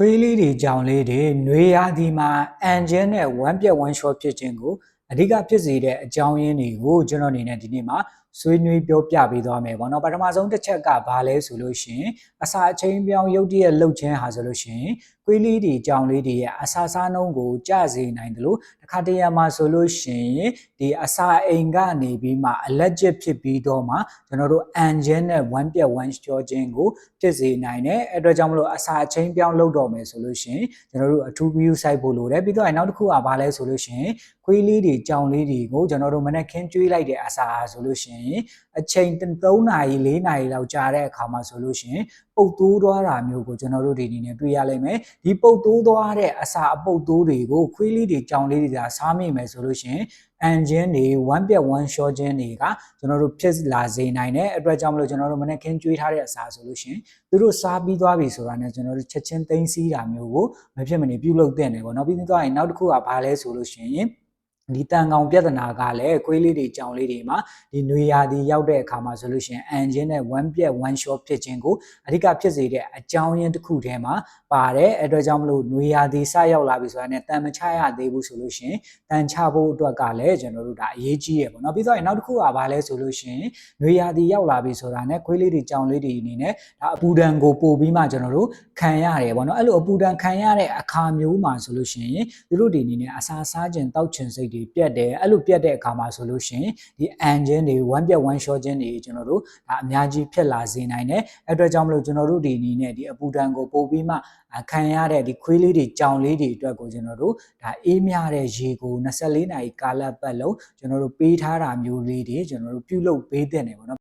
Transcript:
ခွေးလေးတွေကြောင်လေးတွေနှွေရာသီမှာအန်ဂျင်နဲ့ဝမ်းပြက်ဝမ်းလျှောဖြစ်ခြင်းကိုအဓိကဖြစ်စေတဲ့အကြောင်းရင်းတွေကိုကျွန်တော်အနေနဲ့ဒီနေ့မှာ ဆွေးနွေးပြောပြပေးသွားမယ်ပေါ့နော်ပထမဆုံးတစ်ချက်ကဘာလဲဆိုလို့ရှိရင်အစာအချိန်ပြောင်းရုပ်တရက်လှုပ်ခြင်းဟာဆိုလို့ရှိရင်ခွေးလေးတွေကြောင်လေးတွေရဲ့အစာစားနှုန်းကိုကျစေနိုင်တယ်လို့တစ်ခါတရံမှာဆိုလို့ရှိရင်ဒီအစာအိမ်ကနေပြီးမှအလက်ကျစ်ဖြစ်ပြီးတော့မှကျွန်တော်တို့အန်ဂျင်နဲ့ဝမ်းပြက်ဝမ်းလျှောခြင်းကိုဖြစ်စေနိုင်တယ်အဲ့အတွက်ကြောင့်မလို့အစာအချိန်ပြောင်းလုပ်တော့မယ်ဆိုလို့ရှိရင်ကျွန်တော်တို့အထူး view site ဖို့လိုတယ်ပြီးတော့နောက်တစ်ခုကဘာလဲဆိုလို့ရှိရင်ခွေးလေးတွေကြောင်လေးတွေကိုကျွန်တော်တို့မနေ့ခင်းကျွေးလိုက်တဲ့အစာဆိုလို့ရှိရင်အချိန်3နာရီ4နာရီလောက်ကြာတဲ့အခါမှာဆိုလို့ရှိရင်ပုတ်တိုးသွားတာမျိုးကိုကျွန်တော်တို့ဒီအနေနဲ့တွေ့ရလိမ့်မယ်ဒီပုတ်တိုးသွားတဲ့အစာအပုတ်တိုးတွေကိုခွေးလေးတွေကြောင်လေးတွေကစားမိမယ်ဆိုလို့ရှိရင်အန်ဂျင်းတွေဝမ်းပြက်ဝမ်းလျှောခြင်းတွေကကျွန်တော်တို့ဖြစ်လာစေနိုင်တဲ့အတွက်ကြောင့်မလို့ကျွန်တော်တို့မနေ့ခင်းကျွေးထားတဲ့အစာဆိုလို့ရှိရင်သူတို့စားပြီးသွားပြီဆိုတာနဲ့ကျွန်တော်တို့ချက်ချင်းသိမ်းဆည်းတာမျိုးကိုမဖြစ်မနေပြုလုပ်တဲ့နေပေါ့နော်ပြီးပြီးသွားရင်နောက်တစ်ခုကဘာလဲဆိုလို့ရှိရင် ဒီတန်ကောင်ပြဿနာကလည်းခွေးလေးတွေကြောင်လေးတွေမှာဒီနွေရာသီရောက်တဲ့အခါမှာဆိုလို့ရှိရင်အန်ဂျင်းနဲ့ဝမ်းပြက်ဝမ်းလျှောဖြစ်ခြင်းကိုအဓိကဖြစ်စေတဲ့အကြောင်းရင်းတစ်ခုထဲမှာပါတယ်အဲ့အတွက်ကြောင့်မလို့နွေရာသီစရောက်လာပြီဆိုတာနဲ့တန်မချရသေးဘူးဆိုလို့ရှိရင်တန်ချဖို့အတွက်ကလည်းကျွန်တော်တို့ဒါအရေးကြီးရပေါ့နော်ပြီးတော့နောက်တစ်ခုကဘာလဲဆိုလို့ရှိရင်နွေရာသီရောက်လာပြီဆိုတာနဲ့ခွေးလေးတွေကြောင်လေးတွေအနေနဲ့ဒါအပူဒဏ်ကိုပို့ပြီးမှကျွန်တော်တို့ခံရတယ်ပေါ့နော်အဲ့လိုအပူဒဏ်ခံရတဲ့အခါမျိုးမှာဆိုလို့ရှိရင်သူတို့ဒီအနေနဲ့အစာစားခြင်းတောက်ချင်စိတ်တွေပြတ်တယ်အဲ့လိုပြတ်တဲ့အခါမှာဆိုလို့ရှိရင်ဒီအန်ဂျင်တွေဝမ်းပြက်ဝမ်းလျှောခြင်းတွေကျွန်တော်တို့ဒါအများကြီးဖြစ်လာစေနိုင်တယ်အဲ့အတွက်ကြောင့်မလို့ကျွန်တော်တို့ဒီအနေနဲ့ဒီအပူဒဏ်ကိုပို့ပြီးမှခံရတဲ့ဒီခွေးလေးတွေကြောင်လေးတွေအတွက်ကိုကျွန်တော်တို့ဒါအေးမြတဲ့ရေကို24နာရီကာလပတ်လုံးကျွန်တော်တို့ပေးထားတာမျိုးလေးတွေကျွန်တော်တို့ပြုလုပ်ပေးတဲ့နေပါတော့